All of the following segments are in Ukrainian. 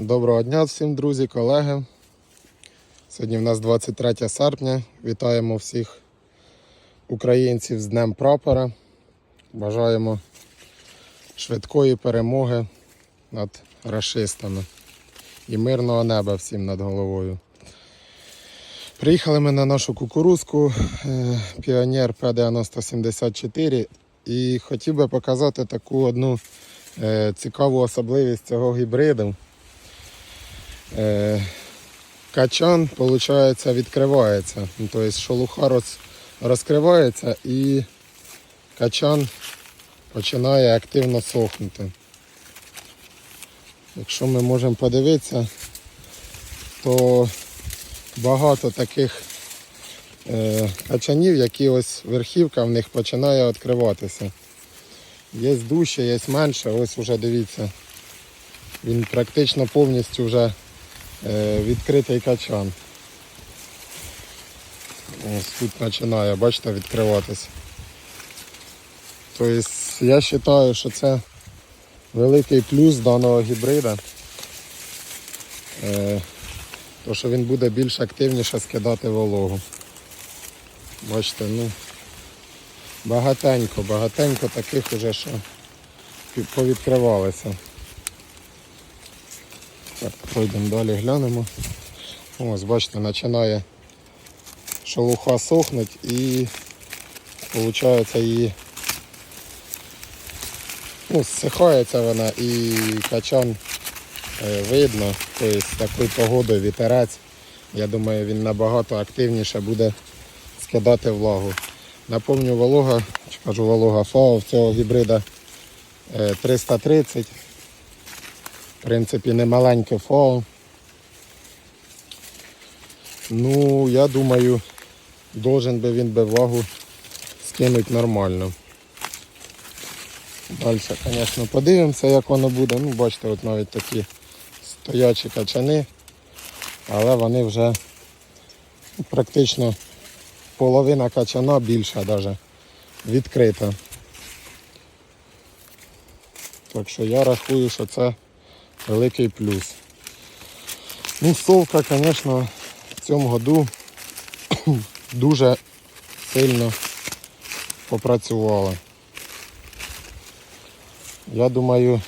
Доброго дня всім, друзі, колеги. Сьогодні в нас 23 серпня. Вітаємо всіх українців з Днем Прапора. Бажаємо швидкої перемоги над рашистами і мирного неба всім над головою. Приїхали ми на нашу кукурузку е, Піонер П9074 і хотів би показати таку одну е, цікаву особливість цього гібриду. Е, Качан, виходить, відкривається. Тобто шелуха роз, розкривається і качан починає активно сохнути. Якщо ми можемо подивитися, то багато таких е, качанів, які ось верхівка в них починає відкриватися. Є дужче, є менше, ось вже дивіться. Він практично повністю вже відкритий качан. Ось тут починає, бачите, відкриватися. Тобто я вважаю, що це великий плюс даного гібрида. Е, то що він буде більш активніше скидати вологу. Бачите, ну багатенько, багатенько таких уже що повідкривалися. Пройдемо далі, глянемо. Ось, бачите, починає шелуха сохнуть і виходить її ну, зсихається вона і качан е, видно. Тобто такою погодою вітерець. Я думаю, він набагато активніше буде скидати влагу. Напомню, волога, чи кажу волога ФАО в цього гібрида е, 330. Принципі, не маленьке ФАО. Ну, я думаю, должен би він би вагу скинути нормально. Далі, звісно, подивимося, як воно буде. Ну, бачите, от навіть такі стоячі качани, але вони вже практично половина качана більша навіть відкрита. Так що я рахую, що це великий плюс. Ну, совка, звісно, в цьому году дуже сильно попрацювала. Я думаю,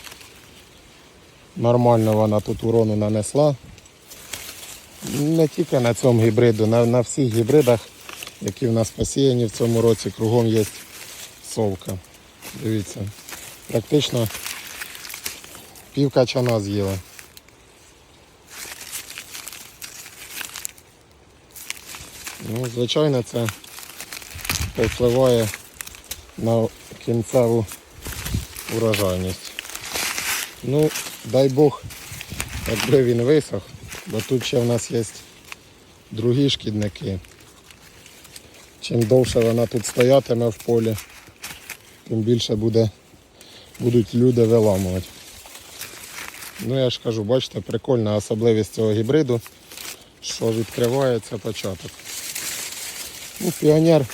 нормально вона тут урону нанесла. Не тільки на цьому гібриду, на, на всіх гібридах, які в нас посіяні в цьому році, кругом є совка. Дивіться, практично пів качана з'їла. Ну, звичайно, це повпливає на кінцеву урожайність. Ну, дай Бог, якби він висох, бо тут ще в нас є другі шкідники. Чим довше вона тут стоятиме в полі, тим більше буде, будуть люди виламувати. Ну я ж кажу, бачите, прикольна особливість цього гібриду, що відкривається початок. Ну, піонер,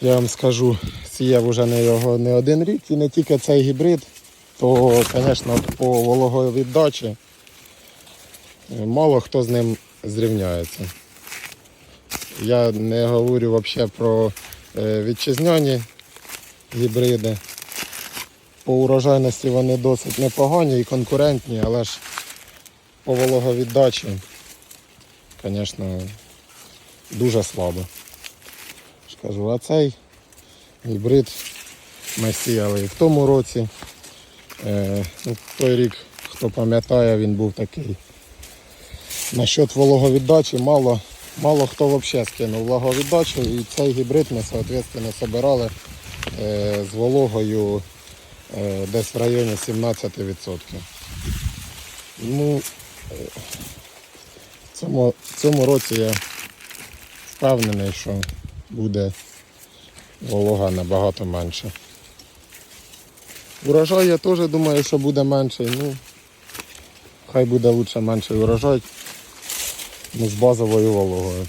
я вам скажу, сіяв уже не його не один рік і не тільки цей гібрид, то, звісно, по вологовіддачі е, мало хто з ним зрівняється. Я не говорю взагалі про е, вітчизняні гібриди. По урожайності вони досить непогані і конкурентні, але ж по вологовіддачі, звісно, дуже слабо. Кажу, а цей гібрид ми сіяли і в тому році. Е, ну, той рік, хто пам'ятає, він був такий. Насчет вологовіддачі мало, мало хто взагалі скинув вологовіддачу і цей гібрид ми соответственно, собирали е, з вологою десь в районі 17%. Ну, е, в цьому, цьому році я впевнений, що буде волога набагато менше. Урожай я теж думаю, що буде менший. Ну, хай буде лучше менший урожай ну, з базовою вологою.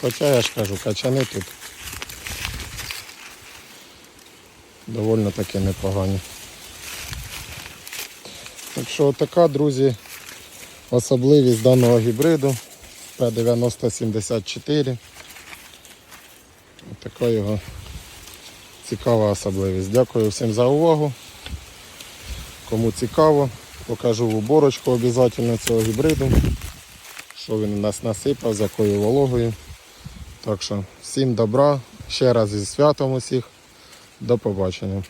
Хоча я ж кажу, качани тут доволі таки непогані. Так що така, друзі, особливість даного гібриду P9074. Така його цікава особливість. Дякую всім за увагу. Кому цікаво, покажу уборочку обов'язково цього гібриду. Що він у нас насипав, з якою вологою. Так що всім добра, ще раз зі святом усіх. До побачення.